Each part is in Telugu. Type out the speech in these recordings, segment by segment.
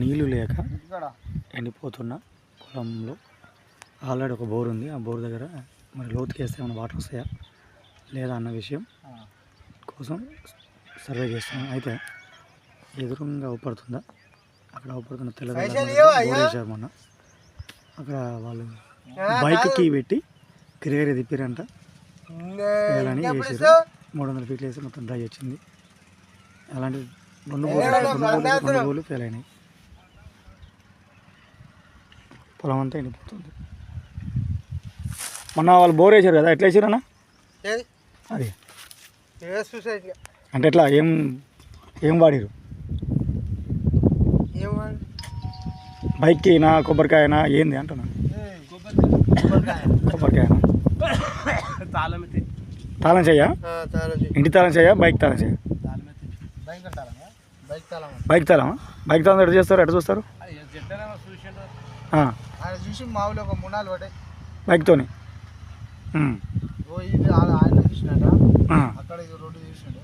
నీళ్ళు లేక ఎండిపోతున్న పొలంలో. ఆల్రెడీ ఒక బోర్ ఉంది. ఆ బోర్ దగ్గర మరి లోతుకి వేస్తే ఏమైనా వాటర్ వస్తాయా? లేదా అన్న విషయం కోసం సర్వే చేస్తాను అయితే ఎదురుగా అవపడుతుందా? అక్కడ అవపడుతున్న తెల్లదొర మొన్న. అక్కడ వాళ్ళు బైక్ కీ పెట్టి కిరిగిరి తిప్పిరంట. వేయాలని వేసారు మూడు వందల ఫీట్లు వేసి మొత్తం డ్రై వచ్చింది. అలాంటి రెండు బోర్లు రెండు బోర్లు ఫెయిల్ అయినాయి. పొలం అంతా ఎండిపోతుంది. మొన్న వాళ్ళు బోర్ వేసారు కదా ఎట్లా వేసారు అన్న ఏది అది అంటే ఎట్లా ఏం ఏం వాడిరు ఏమని బైక్కినా కొబ్బరికాయనా ఏంది అంటున్నా. కొబ్బరికాయనా తాళం చెయ్య ఇంటి తాళం చెయ్య బైక్ తాళం చెయ్య బైక్ తాళం బైక్ తాళమా? బైక్ తాళం ఎట్లా చేస్తారు ఎట్లా చూస్తారు? చూసి మామూలు ఒక మునాలు పడ్డాయి. బైక్తోని ఓ ఇది ఆయన చూసినాడ ఆ, అక్కడ ఇది రోడ్డు చూసినాడు.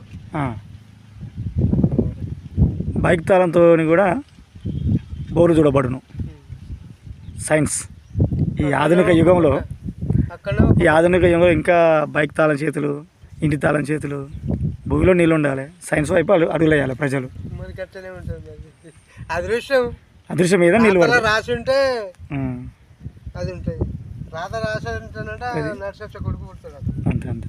బైక్ తాళంతో కూడా బోరు చూడబడును. సైన్స్. ఈ ఆధునిక యుగంలో ఈ ఆధునిక యుగంలో ఇంకా బైక్ తాళం చేతులు ఇంటి తాళం చేతులు భూమిలో నీళ్ళు ఉండాలి. సైన్స్ వైపు అడుగు అడుగులు వేయాలి ప్రజలు. మనకి అట్లనే ఉంటుంది అది. అదృష్టం అదృశ్యం మీద నీళ్ళు రాసి ఉంటే అది ఉంటుంది రాత రాసి ఉంటేనంట నర్సచ్చ కొడుకు పుడతాడు అంతే అంతే.